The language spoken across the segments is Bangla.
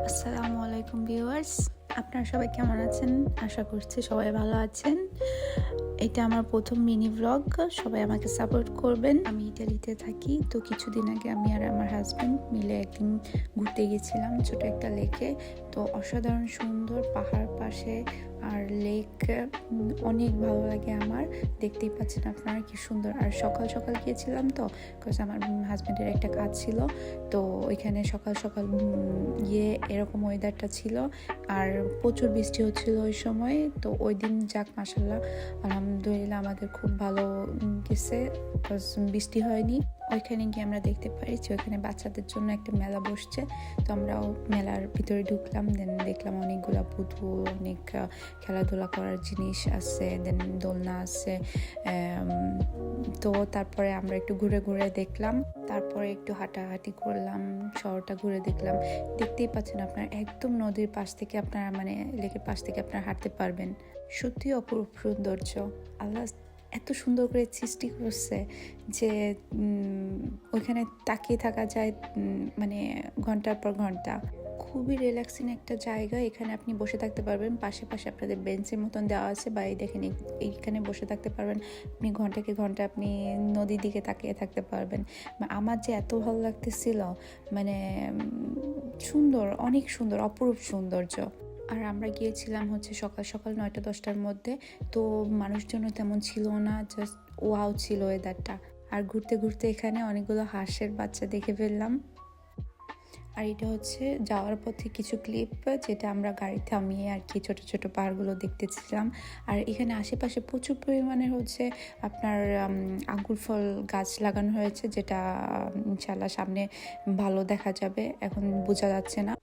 আসসালামু আলাইকুম ভিউয়ার্স। আপনারা সবাই কেমন আছেন? আশা করছি সবাই ভালো আছেন। এটা আমার প্রথম মিনি ব্লগ সবাই আমাকে সাপোর্ট করবেন। আমি ইটালিতে থাকি, তো কিছুদিন আগে আমি আর আমার হাজব্যান্ড মিলে একদিন ঘুরতে গেছিলাম ছোট একটা লেকে তো অসাধারণ সুন্দর পাহাড় পাশে আর লেক অনেক ভালো লাগে আমার। দেখতেই পাচ্ছেন আপনারা কি সুন্দর। আর সকাল সকাল গিয়েছিলাম তো বিকজ আমার হাজব্যান্ডের একটা কাজ ছিল। তো ওইখানে সকাল সকাল গিয়ে এরকম ওয়েদারটা ছিল। আর প্রচুর বৃষ্টি হচ্ছিল ওই সময়। তো ওই দিন যাক মাসাল্লাহ আলহামদুলিল্লাহ। আমাদের খুব ভালো গেছে বৃষ্টি হয়নি। ওইখানে গিয়ে আমরা দেখতে যে ওইখানে বাচ্চাদের জন্য একটা মেলা বসছে। তো আমরাও মেলার ভিতরে ঢুকলাম দেন দেখলাম অনেকগুলা পুতুল, অনেক খেলাধুলা করার জিনিস আছে দেন দোলনা আছে তো তারপরে আমরা একটু ঘুরে ঘুরে দেখলাম। তারপরে একটু হাঁটাহাঁটি করলাম, শহরটা ঘুরে দেখলাম। দেখতেই পাচ্ছেন আপনার, একদম নদীর পাশ থেকে আপনারা মানে লেকের পাশ থেকে আপনারা হাঁটতে পারবেন। সত্যি অপরূপ সৌন্দর্য। আল্লাহ এত সুন্দর করে সৃষ্টি করছে যে ওইখানে তাকিয়ে থাকা যায় মানে ঘণ্টার পর ঘণ্টা। খুবই রিল্যাক্সিং একটা জায়গা। এখানে আপনি বসে থাকতে পারবেন। পাশে পাশে আপনাদের বেঞ্চের মতন দেওয়া আছে। বা এই দেখেন এই- এইখানে বসে থাকতে পারবেন। আপনি ঘন্টাকে ঘণ্টা আপনি নদীর দিকে তাকিয়ে থাকতে পারবেন। আমার যে এত ভালো লাগতেছিল মানে সুন্দর, অনেক সুন্দর, অপরূপ সৌন্দর্য। আর আমরা গিয়েছিলাম হচ্ছে সকাল সকাল নয়টা, দশটার মধ্যে। তো মানুষজনও তেমন ছিল না জাস্ট ওয়াও ছিল ওয়েদারটা আর ঘুরতে ঘুরতে এখানে অনেকগুলো হাঁসের বাচ্চা দেখে ফেললাম। আর এটা হচ্ছে যাওয়ার পথে কিছু ক্লিপ যেটা আমরা গাড়ি থামিয়ে আর কি ছোটো ছোটো পাহাড়গুলো দেখতেছিলাম। আর এখানে আশেপাশে প্রচুর পরিমাণে হচ্ছে আপনার আঙ্গুর ফল গাছ লাগানো হয়েছে, যেটা ইনশাল্লাহ সামনে ভালো দেখা যাবে। এখন বোঝা যাচ্ছে না।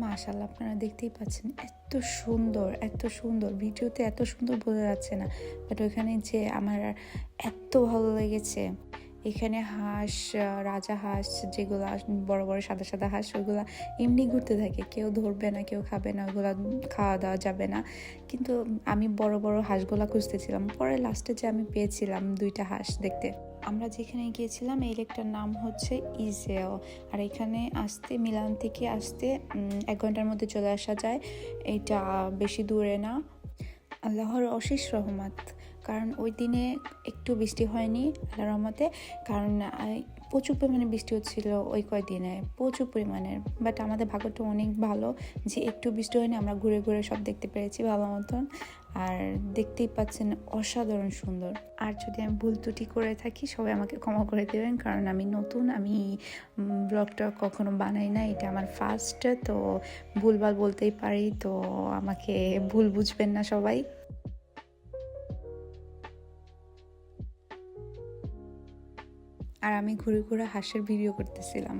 মাশাল্লাহ আপনারা দেখতেই পাচ্ছেন এত সুন্দর এত সুন্দর। ভিডিওতে এত সুন্দর বোঝা যাচ্ছে না বাট ওইখানে যে আমার এত ভালো লেগেছে। এখানে হাঁস রাজা হাঁস যেগুলো, বড় বড় সাদা সাদা হাঁস, ওইগুলো এমনি ঘুরতে থাকে। কেউ ধরবে না, কেউ খাবে না ওগুলো খাওয়া দাওয়া যাবে না। কিন্তু আমি বড় বড় হাঁসগুলা খুঁজতেছিলাম। পরে লাস্টে যে আমি পেয়েছিলাম দুইটা হাঁস দেখতে। আমরা যেখানে গিয়েছিলাম, এই লেকটার নাম হচ্ছে ইজেও আর এখানে আসতে, মিলান থেকে আসতে এক ঘণ্টার মধ্যে চলে আসা যায়। এটা বেশি দূরে না। আল্লাহর অশেষ রহমত। কারণ ওই দিনে একটু বৃষ্টি হয়নি, আল্লাহর রহমতে। কারণ প্রচুর পরিমাণে বৃষ্টি হচ্ছিল ওই কয়দিনে প্রচুর পরিমাণের বাট আমাদের ভাগ্যটা অনেক ভালো যে একটু বৃষ্টি হয়নি, আমরা ঘুরে ঘুরে সব দেখতে পেরেছি ভালো মতন। আর দেখতেই পাচ্ছেন অসাধারণ সুন্দর। আর যদি আমি ভুল ত্রুটি করে থাকি, সবাই আমাকে ক্ষমা করে দেবেন, কারণ আমি নতুন, আমি ব্লগটা কখনো বানাই না এটা আমার ফার্স্ট তো ভুলভাল বলতেই পারি, তো আমাকে ভুল বুঝবেন না সবাই। আর আমি ঘুরে ঘুরে হাঁসের ভিডিও করতেছিলাম।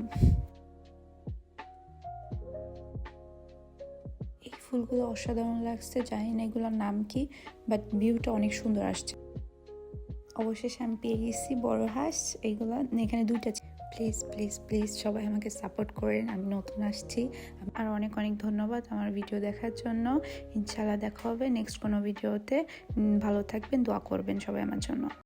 এই ফুলগুলো অসাধারণ লাগছে, জানি না এগুলোর নাম কি বাট ভিউটা অনেক সুন্দর আসছে। অবশেষে আমি পেয়ে গেছি বড় হাঁস এইগুলো এখানে দুইটা প্লিজ প্লিজ প্লিজ সবাই আমাকে সাপোর্ট করেন, আমি নতুন আসছি। আর অনেক অনেক ধন্যবাদ আমার ভিডিও দেখার জন্য। ইনশাল্লাহ দেখা হবে নেক্সট কোনো ভিডিওতে ভালো থাকবেন, দোয়া করবেন সবাই আমার জন্য।